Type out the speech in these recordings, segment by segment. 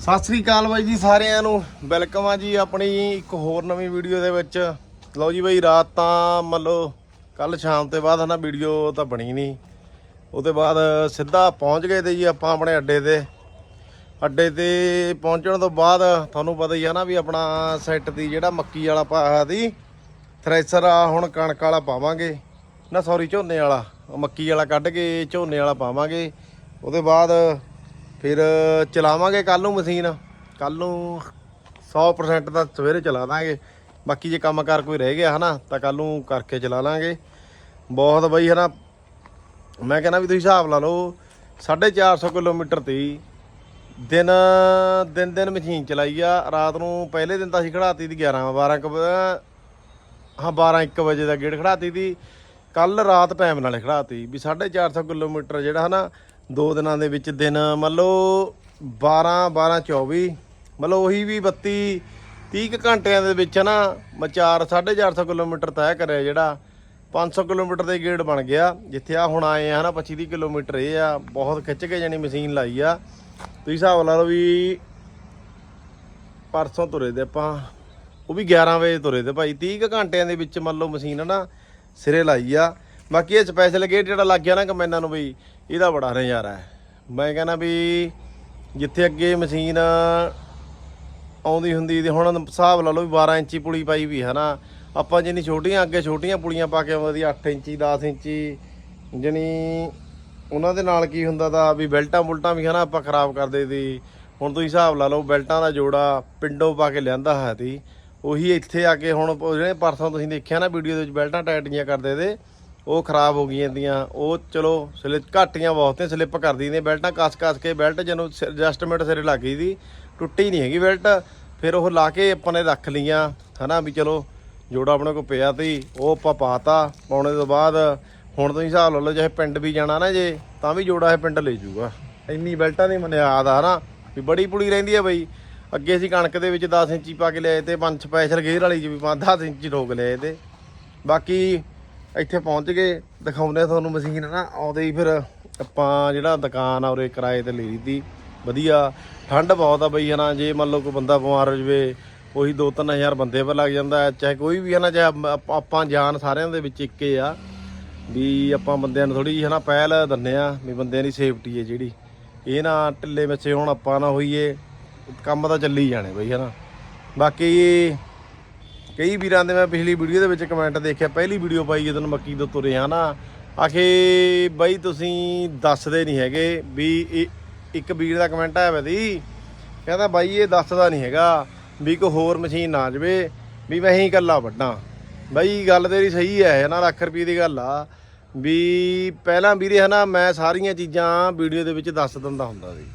ਸਤਿ ਸ੍ਰੀ ਅਕਾਲ ਬਾਈ ਜੀ ਸਾਰਿਆਂ ਨੂੰ। ਵੈਲਕਮ ਆ ਜੀ ਆਪਣੀ ਇੱਕ ਹੋਰ ਨਵੀਂ ਵੀਡੀਓ ਦੇ ਵਿੱਚ। ਲਓ ਜੀ ਬਾਈ, ਰਾਤ ਤਾਂ ਮੰਨ ਲਓ ਕੱਲ ਸ਼ਾਮ ਤੇ ਬਾਅਦ ਹਨਾ ਵੀਡੀਓ ਤਾਂ ਬਣੀ ਨਹੀਂ। ਉਹਦੇ ਬਾਅਦ ਸਿੱਧਾ ਪਹੁੰਚ ਗਏ ਤੇ ਜੀ ਆਪਾਂ ਆਪਣੇ ਅੱਡੇ ਤੇ। ਅੱਡੇ ਤੇ ਪਹੁੰਚਣ ਤੋਂ ਬਾਅਦ ਤੁਹਾਨੂੰ ਪਤਾ ਹੀ ਆ ਨਾ ਵੀ ਆਪਣਾ ਸੈੱਟ ਦੀ ਜਿਹੜਾ ਮੱਕੀ ਵਾਲਾ ਪਾਇਆ ਦੀ ਥ੍ਰੈਸ਼ਰ ਆ, ਹੁਣ ਕਣਕ ਵਾਲਾ ਪਾਵਾਂਗੇ। ਨਾ ਸੌਰੀ ਝੋਨੇ ਵਾਲਾ, ਮੱਕੀ ਵਾਲਾ ਕੱਢ ਕੇ ਝੋਨੇ ਵਾਲਾ ਪਾਵਾਂਗੇ। ਉਹਦੇ ਬਾਅਦ ਫਿਰ ਚਲਾਵਾਂਗੇ ਕੱਲ ਨੂੰ ਮਸ਼ੀਨ। ਕੱਲ ਨੂੰ 100% ਤਾਂ ਸਵੇਰੇ ਚਲਾ ਦਾਂਗੇ। ਬਾਕੀ ਜੇ ਕੰਮਕਾਰ ਕੋਈ ਰਹਿ ਗਿਆ ਹਨਾ, ਤਾਂ ਕੱਲ ਨੂੰ ਕਰਕੇ ਚਲਾ ਲਾਂਗੇ। ਬਹੁਤ ਬਈ ਹਨਾ, ਮੈਂ ਕਹਿੰਦਾ ਵੀ ਤੁਸੀਂ ਹਿਸਾਬ ਲਾ ਲਓ 450 ਕਿਲੋਮੀਟਰ ਤੇ ਦਿਨ ਦਿਨ ਦਿਨ ਮਸ਼ੀਨ ਚਲਾਈ ਆ। ਰਾਤ ਨੂੰ ਪਹਿਲੇ ਦਿਨ ਤਾਂ ਅਸੀਂ ਖੜਾਤੀ ਦੀ 11 12 ਕੁ ਵ- ਹਾਂ 12 1 ਵਜੇ ਦਾ ਗੇੜ ਖੜਾਤੀ ਦੀ। ਕੱਲ ਰਾਤ ਟਾਈਮ ਨਾਲੇ ਖੜਾਤੀ ਵੀ 450 ਕਿਲੋਮੀਟਰ ਜਿਹੜਾ ਹਨਾ ਦੋ ਦਿਨਾਂ ਦੇ ਵਿੱਚ ਦਿਨ, ਮੰਨ ਲਓ 12 12 24 ਮੰਨ ਲਓ ਉਹੀ ਵੀ 32 30 ਕੁ ਘੰਟਿਆਂ ਦੇ ਵਿੱਚ ਨਾ, ਮੈਂ 4 450 ਕਿਲੋਮੀਟਰ ਤੈਅ ਕਰਿਆ ਜਿਹੜਾ 500 ਕਿਲੋਮੀਟਰ ਦੇ ਗੇੜ ਬਣ ਗਿਆ। ਜਿੱਥੇ ਆ ਹੁਣ ਆਏ ਆ ਹਨਾ 25 30 ਕਿਲੋਮੀਟਰ ਇਹ ਆ, ਬਹੁਤ ਖਿੱਚ ਕੇ ਜਾਨੀ ਮਸ਼ੀਨ ਲਾਈ ਆ। ਤੁਸੀਂ ਹਿਸਾਬ ਲਾ ਲਓ ਵੀ ਪਰਸੋਂ ਤੁਰੇ ਦੇ ਆਪਾਂ, ਉਹ ਵੀ 11 ਵਜੇ ਤੁਰੇ ਤੇ ਭਾਈ। 30 ਕੁ ਘੰਟਿਆਂ ਦੇ ਵਿੱਚ ਮੰਨ ਲਓ ਮਸ਼ੀਨ ਨਾ ਸਿਰੇ ਲਾਈ ਆ। ਬਾਕੀ ਇਹ ਸਪੈਸ਼ਲ ਗੇਟ ਜਿਹੜਾ ਲੱਗ ਗਿਆ ਨਾ ਕਮੈਨਾਂ ਨੂੰ ਬਈ ਇਹਦਾ ਬੜਾ ਨਜ਼ਾਰਾ ਹੈ। ਮੈਂ ਕਹਿੰਦਾ ਵੀ ਜਿੱਥੇ ਅੱਗੇ ਮਸ਼ੀਨ ਆਉਂਦੀ ਹੁੰਦੀ ਤੇ ਹੁਣ ਹਿਸਾਬ ਲਾ ਲਓ ਵੀ 12 ਇੰਚੀ ਪੁਲੀ ਪਾਈ ਵੀ ਹੈ ਨਾ ਆਪਾਂ ਜਿੰਨੀ ਛੋਟੀਆਂ, ਅੱਗੇ ਛੋਟੀਆਂ ਪੁਲੀਆਂ ਪਾ ਕੇ ਆਉਂਦੀ 8 ਇੰਚੀ 10 ਇੰਚੀ। ਜਣੀ ਉਹਨਾਂ ਦੇ ਨਾਲ ਕੀ ਹੁੰਦਾ ਤਾਂ ਵੀ ਬੈਲਟਾਂ ਬੁਲਟਾਂ ਵੀ ਹਨਾ ਆਪਾਂ ਖਰਾਬ ਕਰਦੇ ਸੀ। ਹੁਣ ਤੁਸੀਂ ਹਿਸਾਬ ਲਾ ਲਓ ਬੈਲਟਾਂ ਦਾ ਜੋੜਾ ਪਿੰਡੋਂ ਪਾ ਕੇ ਲਿਆਂਦਾ ਹੈ ਤੀ ਉਹੀ ਇੱਥੇ ਆ ਕੇ ਹੁਣ ਜਿਹੜੇ ਪਰਸੋਂ ਤੁਸੀਂ ਦੇਖਿਆ ਨਾ ਵੀਡੀਓ ਦੇ ਵਿੱਚ ਬੈਲਟਾਂ ਟਾਈਟ ਜੀਆਂ ਕਰਦੇ ਤੇ ਉਹ ਖਰਾਬ ਹੋ ਗਈਆਂ ਦੀਆਂ, ਉਹ ਚਲੋ ਸਲਿਪ ਘਾਟੀਆਂ ਬਹੁਤ ਨੇ, ਸਲਿੱਪ ਕਰਦੀ ਨੇ ਬੈਲਟਾਂ, ਕੱਸ ਕੱਸ ਕੇ ਬੈਲਟ ਜਦੋਂ ਐਡਜਸਟਮੈਂਟ ਸਿਰੇ ਲੱਗ ਗਈ ਦੀ, ਟੁੱਟੀ ਨਹੀਂ ਹੈਗੀ ਬੈਲਟ, ਫਿਰ ਉਹ ਲਾ ਕੇ ਆਪਾਂ ਨੇ ਰੱਖ ਲਈਆਂ, ਹਨਾ ਵੀ ਚਲੋ ਜੋੜਾ ਆਪਣੇ ਕੋਲ ਪਿਆ ਤੀ ਉਹ ਆਪਾਂ ਪਾਤਾ, ਪਾਉਣੇ ਤੋਂ ਬਾਅਦ ਹੁਣ ਤੁਸੀਂ ਹਿਸਾਬ ਲਾ ਲਓ ਜੇ ਪਿੰਡ ਵੀ ਜਾਣਾ ਨਾ ਜੇ, ਤਾਂ ਵੀ ਜੋੜਾ ਇਹ ਪਿੰਡ ਲੈ ਜਾਊਗਾ। ਇੰਨੀ ਬੈਲਟਾਂ ਦੀ ਮਨਿਆਦ ਯਾਦ ਆ ਨਾ ਵੀ ਬੜੀ ਪੁੜੀ ਰਹਿੰਦੀ ਆ ਬਈ। ਅੱਗੇ ਅਸੀਂ ਕਣਕ ਦੇ ਵਿੱਚ 10 ਇੰਚੀ ਪਾ ਕੇ ਲਿਆਏ ਤੇ ਪੰਜ ਸਪੈਸ਼ਲ ਗੇਅਰ ਵਾਲੀ ਚ ਵੀ 10 ਇੰਚੀ ਠੋਕ ਲਿਆਏ ਤੇ। ਬਾਕੀ ਇੱਥੇ ਪਹੁੰਚ ਗਏ, ਦਿਖਾਉਂਦੇ ਆ ਤੁਹਾਨੂੰ ਮਸ਼ੀਨ ਨਾ, ਆਉਂਦੇ ਹੀ ਫਿਰ ਆਪਾਂ ਜਿਹੜਾ ਦੁਕਾਨ ਆ ਉਰੇ ਕਿਰਾਏ ਤੇ ਲਈ ਦੀ, ਵਧੀਆ। ਠੰਡ ਬਹੁਤ ਆ ਬਈ ਹਨਾ, ਜੇ ਮੰਨ ਲਓ ਕੋਈ ਬੰਦਾ ਬਿਮਾਰ ਹੋ ਜਵੇ, ਉਹੀ 2-3000 ਬੰਦੇ ਪਰ ਲੱਗ ਜਾਂਦਾ, ਚਾਹੇ ਕੋਈ ਵੀ ਹਨਾ, ਚਾਹੇ ਆਪਾਂ ਜਾਨ ਸਾਰਿਆਂ ਦੇ ਵਿੱਚ ਇੱਕੇ ਆ, ਵੀ ਆਪਾਂ ਬੰਦਿਆਂ ਨੂੰ ਥੋੜੀ ਜਿਹੀ ਹਨਾ ਪਹਿਲ ਦਿੰਨੇ ਆ, ਵੀ ਬੰਦਿਆਂ ਦੀ ਸੇਫਟੀ ਹੈ ਜਿਹੜੀ। ਇਹ ਨਾ ਢਿੱਲੇ ਮਿੱਸੇ ਹੁਣ ਆਪਾਂ ਨਾ ਹੋਈਏ, ਕੰਮ ਤਾਂ ਚੱਲੀ ਜਾਣੇ ਬਈ ਹਨਾ। ਬਾਕੀ ਕਈ ਵੀਰਾਂ ਦੇ ਮੈਂ ਪਿਛਲੀ ਵੀਡੀਓ ਦੇ ਵਿੱਚ ਕਮੈਂਟ ਦੇਖਿਆ, ਪਹਿਲੀ ਵੀਡੀਓ ਪਾਈ ਜਦੋਂ ਮੱਕੀ ਤੋਂ ਤੁਰੇ ਆ। ਨਾ ਆਖੇ, ਬਾਈ ਤੁਸੀਂ ਦੱਸਦੇ ਨਹੀਂ ਹੈਗੇ ਵੀ ਇਹ- ਇੱਕ ਵੀਰ ਦਾ ਕਮੈਂਟ ਆਇਆ ਵਾ ਦੀ ਕਹਿੰਦਾ ਬਾਈ ਇਹ ਦੱਸਦਾ ਨਹੀਂ ਹੈਗਾ ਵੀ ਕੋਈ ਹੋਰ ਮਸ਼ੀਨ ਨਾ ਜਵੇ, ਵੀ ਮੈਂ ਹੀ ਇਕੱਲਾ ਵੱਡਾ ਬਾਈ ਗੱਲ ਤੇਰੀ ਸਹੀ ਹੈ ਨਾ ਲੱਖ ਰੁਪਏ ਦੀ ਗੱਲ ਆ ਵੀ ਪਹਿਲਾਂ ਵੀਰੇ ਹਨਾ ਮੈਂ ਸਾਰੀਆਂ ਚੀਜ਼ਾਂ ਵੀਡੀਓ ਦੇ ਵਿੱਚ ਦੱਸ ਦਿੰਦਾ ਹੁੰਦਾ ਸੀ।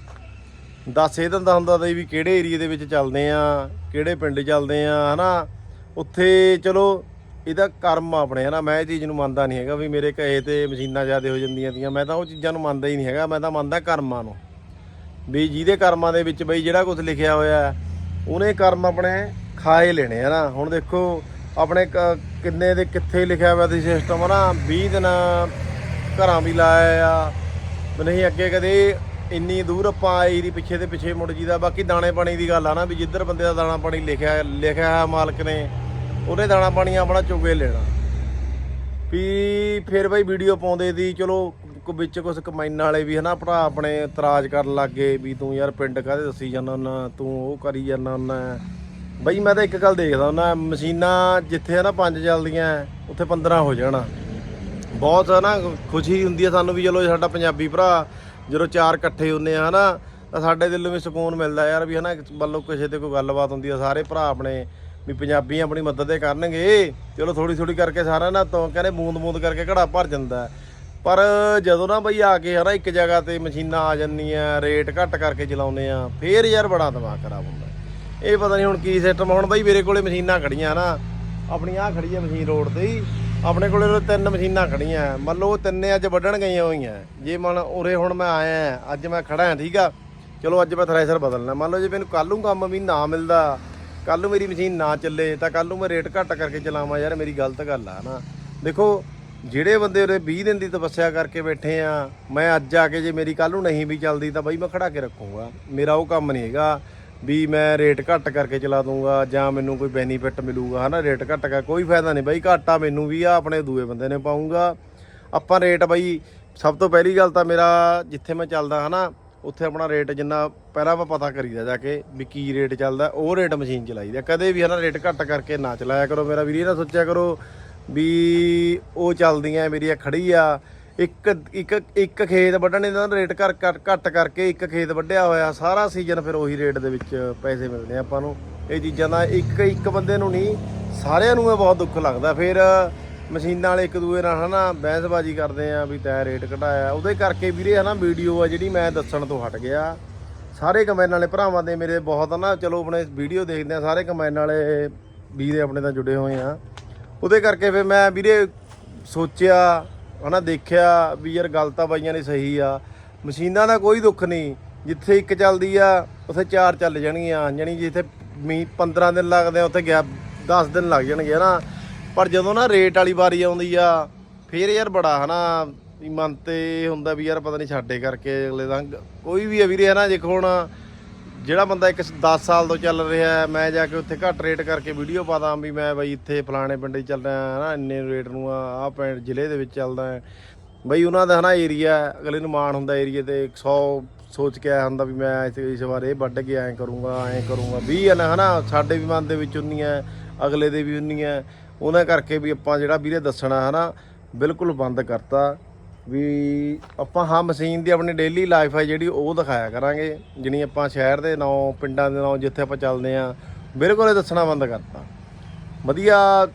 ਦੱਸ ਇਹ ਦਿੰਦਾ ਹੁੰਦਾ ਸੀ ਵੀ ਕਿਹੜੇ ਏਰੀਆ ਦੇ ਵਿੱਚ ਚੱਲਦੇ ਆ, ਕਿਹੜੇ ਪਿੰਡ ਚੱਲਦੇ ਆ, ਹਨਾ। ਉੱਥੇ ਚਲੋ, ਇਹਦਾ ਕਰਮ ਆ ਆਪਣੇ ਹਨਾ ਮੈਂ ਇਹ ਚੀਜ਼ ਨੂੰ ਮੰਨਦਾ ਨਹੀਂ ਹੈਗਾ ਵੀ ਮੇਰੇ ਕਹੇ ਤੇ ਮਸ਼ੀਨਾਂ ਜ਼ਿਆਦਾ ਹੋ ਜਾਂਦੀਆਂ ਤੀਆਂ। ਮੈਂ ਤਾਂ ਉਹ ਚੀਜ਼ਾਂ ਨੂੰ ਮੰਨਦਾ ਹੀ ਨਹੀਂ ਹੈਗਾ, ਮੈਂ ਤਾਂ ਮੰਨਦਾ ਕਰਮਾਂ ਨੂੰ। ਵੀ ਜਿਹਦੇ ਕਰਮਾਂ ਦੇ ਵਿੱਚ ਬਈ ਜਿਹੜਾ ਕੁਝ ਲਿਖਿਆ ਹੋਇਆ ਉਹਨੇ ਕਰਮ ਆਪਣੇ ਖਾਏ ਲੈਣੇ ਆ ਨਾ। ਹੁਣ ਦੇਖੋ, ਆਪਣੇ ਕ- ਕਿੰਨੇ ਦੇ ਕਿੱਥੇ ਲਿਖਿਆ ਹੋਇਆ ਸੀ ਸਿਸਟਮ ਨਾ 20 ਦਿਨ ਘਰਾਂ ਵੀ ਲਾਇਆ ਆ। ਨਹੀਂ, ਅੱਗੇ ਕਦੇ ਇੰਨੀ ਦੂਰ ਆਪਾਂ ਆਈ ਦੀ ਪਿੱਛੇ ਤੇ ਪਿੱਛੇ ਮੁੜ ਜੀਦਾ ਬਾਕੀ ਦਾਣੇ ਪਾਣੀ ਦੀ ਗੱਲ ਆ ਨਾ, ਵੀ ਜਿੱਧਰ ਬੰਦੇ ਦਾ ਦਾਣਾ ਪਾਣੀ ਲਿਖਿਆ ਲਿਖਿਆ ਹੈ ਮਾਲਕ ਨੇ ਉਹਨੇ ਦਾਣਾ ਪਾਣੀ ਆਪਣਾ ਚੁਗੇ ਲੈਣਾ। ਵੀ ਫਿਰ ਬਈ ਵੀਡੀਓ ਪਾਉਂਦੇ ਦੀ ਚਲੋ ਵਿੱਚ ਕੁਝ ਕਮਾਈਨ ਵਾਲੇ ਵੀ ਹਨਾ, ਭਰਾ ਆਪਣੇ ਇਤਰਾਜ਼ ਕਰਨ ਲੱਗੇ ਵੀ ਤੂੰ ਯਾਰ ਪਿੰਡ ਕਾਹਦੇ ਦੱਸੀ ਜਾਂਦਾ ਹੁੰਦਾ, ਤੂੰ ਉਹ ਕਰੀ ਜਾਂਦਾ ਹੁੰਦਾ। ਬਈ ਮੈਂ ਤਾਂ ਇੱਕ ਗੱਲ ਦੇਖਦਾ ਹੁੰਦਾ, ਮਸ਼ੀਨਾਂ ਜਿੱਥੇ ਹਨਾ ਪੰਜ ਚੱਲਦੀਆਂ, ਉੱਥੇ 15 ਹੋ ਜਾਣਾ। ਬਹੁਤ ਨਾ ਖੁਸ਼ੀ ਹੁੰਦੀ ਹੈ ਸਾਨੂੰ ਵੀ ਚਲੋ ਸਾਡਾ ਪੰਜਾਬੀ ਭਰਾ, ਜਦੋਂ ਚਾਰ ਇਕੱਠੇ ਹੁੰਨੇ ਆ ਹਨਾ, ਤਾਂ ਸਾਡੇ ਦਿਲ ਨੂੰ ਵੀ ਸਕੂਨ ਮਿਲਦਾ ਯਾਰ ਵੀ ਹਨਾ ਵੱਲੋਂ ਕਿਸੇ ਤੇ ਕੋਈ ਗੱਲਬਾਤ ਹੁੰਦੀ ਆ, ਸਾਰੇ ਭਰਾ ਆਪਣੇ ਵੀ ਪੰਜਾਬੀ ਆਪਣੀ ਮਦਦ ਤੇ ਕਰਨਗੇ। ਚਲੋ ਥੋੜੀ ਥੋੜੀ ਕਰਕੇ ਸਾਰਾ ਨਾ ਤੋਂ ਕਹਿੰਦੇ ਬੂੰਦ ਬੂੰਦ ਕਰਕੇ ਘੜਾ ਭਰ ਜਾਂਦਾ ਪਰ ਜਦੋਂ ਨਾ ਬਈ ਆ ਕੇ ਹਨਾ ਇੱਕ ਜਗ੍ਹਾ ਤੇ ਮਸ਼ੀਨਾਂ ਆ ਜਾਂਦੀਆਂ, ਰੇਟ ਘੱਟ ਕਰਕੇ ਚਲਾਉਂਦੇ ਆ, ਫੇਰ ਯਾਰ ਬੜਾ ਦਿਮਾਗ ਖਰਾਬ ਹੁੰਦਾ। ਇਹ ਪਤਾ ਨਹੀਂ ਹੁਣ ਕੀ ਸਿਸਟਮ ਹੁਣ ਬਈ ਮੇਰੇ ਕੋਲੇ ਮਸ਼ੀਨਾਂ ਖੜੀਆਂ ਨਾ ਆਪਣੀ ਆ ਖੜੀ ਆ ਮਸ਼ੀਨ ਰੋਡ ਤੇ ਹੀ, ਆਪਣੇ ਕੋਲੇ ਤਿੰਨ ਮਸ਼ੀਨਾਂ ਖੜੀਆਂ, ਮੰਨ ਲਓ ਉਹ ਤਿੰਨੇ ਅੱਜ ਵੱਢਣ ਗਈਆਂ ਹੋਈਆਂ। ਜੇ ਮਨ ਉਰੇ ਹੁਣ ਮੈਂ ਆਇਆ, ਅੱਜ ਮੈਂ ਖੜਾ ਹਾਂ, ਠੀਕ ਆ। ਚਲੋ ਅੱਜ ਮੈਂ ਥ੍ਰੈਸ਼ਰ ਬਦਲਣਾ, ਮੰਨ ਲਓ ਜੇ ਮੈਨੂੰ ਕੱਲ ਨੂੰ ਕੰਮ ਵੀ ਨਾ ਮਿਲਦਾ ਕੱਲ ਨੂੰ ਮੇਰੀ ਮਸ਼ੀਨ ਨਾ ਚੱਲੇ ਤਾਂ ਕੱਲ ਨੂੰ ਮੈਂ ਰੇਟ ਘੱਟ ਕਰਕੇ ਚਲਾਵਾਂ ਯਾਰ, ਮੇਰੀ ਗਲਤ ਗੱਲ ਆ ਨਾ। ਦੇਖੋ, ਜਿਹੜੇ ਬੰਦੇ ਉਹਦੇ 20 ਦਿਨ ਦੀ ਤਪੱਸਿਆ ਕਰਕੇ ਬੈਠੇ ਆ, ਮੈਂ ਅੱਜ ਆ ਕੇ ਜੇ ਮੇਰੀ ਕੱਲ ਨੂੰ ਨਹੀਂ ਵੀ ਚੱਲਦੀ ਤਾਂ ਬਾਈ ਮੈਂ ਖੜਾ ਕੇ ਰੱਖੂੰਗਾ। ਮੇਰਾ ਉਹ ਕੰਮ ਨਹੀਂ ਹੈਗਾ ਵੀ ਮੈਂ ਰੇਟ ਘੱਟ ਕਰਕੇ ਚਲਾ ਦੂੰਗਾ ਜਾਂ ਮੈਨੂੰ ਕੋਈ ਬੈਨੀਫਿਟ ਮਿਲੂਗਾ, ਹਨਾ, ਰੇਟ ਘੱਟ ਕਰ ਕੋਈ ਫਾਇਦਾ ਨਹੀਂ ਬਾਈ, ਘਾਟਾ ਮੈਨੂੰ ਵੀ ਆ, ਆਪਣੇ ਦੂਏ ਬੰਦੇ ਨੇ ਪਾਉਂਗਾ ਆਪਾਂ ਰੇਟ ਬਾਈ, ਸਭ ਤੋਂ ਪਹਿਲੀ ਗੱਲ ਤਾਂ ਮੇਰਾ ਜਿੱਥੇ ਮੈਂ ਚੱਲਦਾ, ਹਨਾ ਉੱਥੇ ਆਪਣਾ ਰੇਟ ਜਿੰਨਾ ਪਹਿਲਾਂ ਆਪਾਂ ਪਤਾ ਕਰੀਦਾ ਜਾ ਕੇ ਵੀ ਕੀ ਰੇਟ ਚੱਲਦਾ, ਉਹ ਰੇਟ ਮਸ਼ੀਨ ਚਲਾਈਦਾ ਕਦੇ ਵੀ ਹਨਾ ਰੇਟ ਘੱਟ ਕਰਕੇ ਨਾ ਚਲਾਇਆ ਕਰੋ। ਮੇਰਾ ਵੀਰ ਇਹ ਨਾ ਸੋਚਿਆ ਕਰੋ ਵੀ ਉਹ ਚੱਲਦੀਆਂ, ਮੇਰੀ ਖੜੀ ਆ। ਇੱਕ ਇੱਕ ਇੱਕ ਖੇਤ ਵੱਢਣੇ ਦਾ ਰੇਟ ਕਰ ਘੱਟ ਕਰਕੇ ਇੱਕ ਖੇਤ ਵੱਢਿਆ ਹੋਇਆ, ਸਾਰਾ ਸੀਜ਼ਨ ਫਿਰ ਉਹੀ ਰੇਟ ਦੇ ਵਿੱਚ ਪੈਸੇ ਮਿਲਦੇ ਆ ਆਪਾਂ ਨੂੰ। ਇਹ ਚੀਜ਼ਾਂ ਦਾ ਇੱਕ ਇੱਕ ਬੰਦੇ ਨੂੰ ਨਹੀਂ, ਸਾਰਿਆਂ ਨੂੰ ਇਹ ਬਹੁਤ ਦੁੱਖ ਲੱਗਦਾ। ਫਿਰ ਮਸ਼ੀਨਾਂ ਵਾਲੇ ਇੱਕ ਦੂਏ ਨਾਲ ਹਨਾ ਬਹਿਸਬਾਜ਼ੀ ਕਰਦੇ ਆ ਵੀ ਤੈਂ ਰੇਟ ਘਟਾਇਆ। ਉਹਦੇ ਕਰਕੇ ਵੀਰੇ ਹਨਾ ਵੀਡੀਓ ਆ ਜਿਹੜੀ ਮੈਂ ਦੱਸਣ ਤੋਂ ਹਟ ਗਿਆ। ਸਾਰੇ ਕਮੈਨ ਵਾਲੇ ਭਰਾਵਾਂ ਦੇ ਮੇਰੇ ਬਹੁਤ ਨਾ ਚਲੋ ਆਪਣੇ ਵੀਡੀਓ ਦੇਖਦੇ ਆ, ਸਾਰੇ ਕਮੈਨ ਵਾਲੇ ਵੀਰੇ ਆਪਣੇ ਤਾਂ ਜੁੜੇ ਹੋਏ ਆ। ਉਹਦੇ ਕਰਕੇ ਫਿਰ ਮੈਂ ਵੀਰੇ ਸੋਚਿਆ, ਹਨਾ ਦੇਖਿਆ ਵੀ ਯਾਰ ਗੱਲ ਤਾਂ ਬਾਈਆਂ ਨੇ ਸਹੀ ਆ। ਮਸ਼ੀਨਾਂ ਦਾ ਕੋਈ ਦੁੱਖ ਨਹੀਂ, ਜਿੱਥੇ ਇੱਕ ਚੱਲਦੀ ਆ, ਉੱਥੇ ਚਾਰ ਚੱਲ ਜਾਣਗੀਆਂ। ਜਾਣੀ ਜਿੱਥੇ ਮੀ 15 ਦਿਨ ਲੱਗਦੇ ਆ, ਉੱਥੇ ਗਿਆ 10 ਦਿਨ ਲੱਗ ਜਾਣਗੇ ਨਾ ਪਰ ਜਦੋਂ ਨਾ ਰੇਟ ਵਾਲੀ ਵਾਰੀ ਆਉਂਦੀ ਆ, ਫੇਰ ਯਾਰ ਬੜਾ ਹਨਾ ਵੀ ਮਨ ਤੇ ਇਹ ਹੁੰਦਾ ਵੀ ਯਾਰ ਪਤਾ ਨਹੀਂ ਛਾਡੇ ਕਰਕੇ ਅਗਲੇ ਦਾ ਕੋਈ ਵੀ ਆ ਵੀਰੇ ਹਨਾ, ਜੇ ਹੁਣ ਜਿਹੜਾ ਬੰਦਾ ਇੱਕ 10 ਸਾਲ ਤੋਂ ਚੱਲ ਰਿਹਾ, ਮੈਂ ਜਾ ਕੇ ਉੱਥੇ ਘੱਟ ਰੇਟ ਕਰਕੇ ਵੀਡੀਓ ਪਾਦਾ ਵੀ ਮੈਂ ਬਈ ਇੱਥੇ ਫਲਾਣੇ ਪਿੰਡ 'ਚ ਚੱਲ ਰਿਹਾ ਹਾਂ ਨਾ ਇੰਨੇ ਰੇਟ ਨੂੰ ਆ, ਆਹ ਪਿੰਡ ਜ਼ਿਲ੍ਹੇ ਦੇ ਵਿੱਚ ਚੱਲਦਾ ਬਈ ਉਹਨਾਂ ਦਾ ਹਨਾ ਏਰੀਆ, ਅਗਲੇ ਨੂੰ ਮਾਣ ਹੁੰਦਾ ਏਰੀਏ ਤੇ 100 ਸੋਚ ਕੇ ਆਇਆ ਹੁੰਦਾ ਵੀ ਮੈਂ ਇਸ ਵਾਰ ਇਹ ਵੱਢ ਕੇ ਐਂ ਕਰੂੰਗਾ ਐਂ ਕਰੂੰਗਾ 20 ਹਨ ਹਨਾ, ਸਾਡੇ ਵੀ ਮਨ ਦੇ ਵਿੱਚ ਉਨੀ ਹੈ ਅਗਲੇ ਦੇ ਵੀ ਉਨੀਆਂ। ਉਹਨਾਂ ਕਰਕੇ ਵੀ ਆਪਾਂ ਜਿਹੜਾ ਵੀਰੇ ਦੱਸਣਾ ਹਨਾ, ਬਿਲਕੁਲ ਬੰਦ ਕਰਤਾ ਵੀ ਆਪਾਂ ਹਾਂ ਮਸ਼ੀਨ ਦੀ ਆਪਣੀ ਡੇਲੀ ਲਾਈਫ ਹੈ ਜਿਹੜੀ ਉਹ ਦਿਖਾਇਆ ਕਰਾਂਗੇ। ਜਿਹੜੀ ਆਪਾਂ ਸ਼ਹਿਰ ਦੇ ਨਾਂ, ਪਿੰਡਾਂ ਦੇ ਨਾਂ ਜਿੱਥੇ ਆਪਾਂ ਚੱਲਦੇ ਆ ਬਿਲਕੁਲ ਇਹ ਦੱਸਣਾ ਬੰਦ ਕਰਤਾ। ਵਧੀਆ